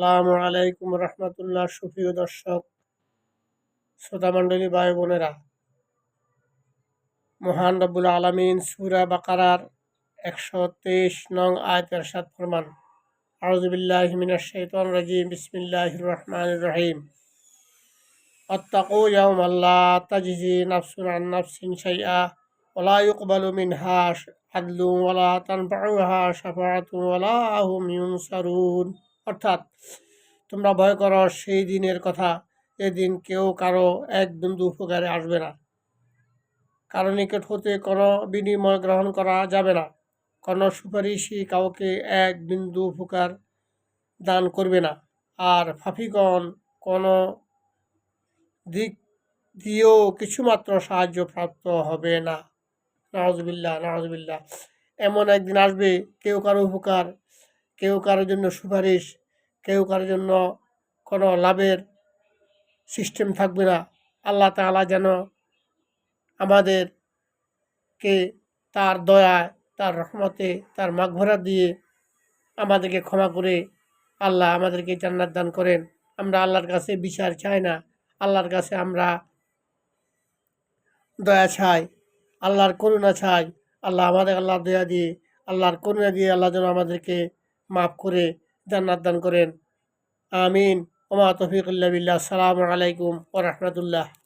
আসসালামু আলাইকুম রহমতুল্লাহ, সুপ্রিয় দর্শক শ্রোতামণ্ডলী ভাই বোনেরা মহান রব্বুল আলমিন সুরা বাকারার একশো তেইশ নং আয়তের সাত ফরমান। আউজবিল্লাহ মিনাশ শৈতান রাজিম বিসমিল্লাহ রহমান রহিম। অত্তাকু ইয়াউম আল্লাহ তাজিজি নাফসুন আন নাফসিন শাইআ ওলা ইউকবালু মিনহা আদলু ওয়ালা তানফাউহা শাফাআতু ওয়ালা হুম ইউনসারুন। অর্থাৎ তোমরা ভয় করো, সেই দিনের কথা, এদিন কেউ কারও এক বিন্দু উপকারে আসবে না। কারও নিকট হতে কোনো বিনিময় গ্রহণ করা যাবে না। কোনো সুপারিশই কাউকে এক বিন্দু উপকার দান করবে না। আর ফাফিগণ কোনো দিক দিয়েও কিছুমাত্র সাহায্য প্রাপ্ত হবে না। নওয়াজবিল্লা নওয়াজবিল্লা এমন একদিন আসবে, কেউ কারও উপকার কেউ কারোর জন্য সুপারিশ, কেউ কারোর জন্য কোনো লাভের সিস্টেম থাকবে না। আল্লাহ তাআলা যেন আমাদেরকে তার দয়ায়, তার রহমতে, তার মাঘভরা দিয়ে আমাদেরকে ক্ষমা করে আল্লাহ আমাদেরকে জান্নাত দান করেন। আমরা আল্লাহর কাছে বিচার চাই না। আল্লাহর কাছে আমরা দয়া চাই। আল্লাহর করুণা চাই। আল্লাহ আমাদের আল্লাহর দয়া দিয়ে, আল্লাহর করুণা দিয়ে আল্লাহ যেন আমাদেরকে মাফ করে জান্নাত দান করেন। আমিন। ওমা তফিকুল্লাহ বিল্লাহ। আসসালামু আলাইকুম ওরহমতুল্লাহ রহমতুল্লাহ।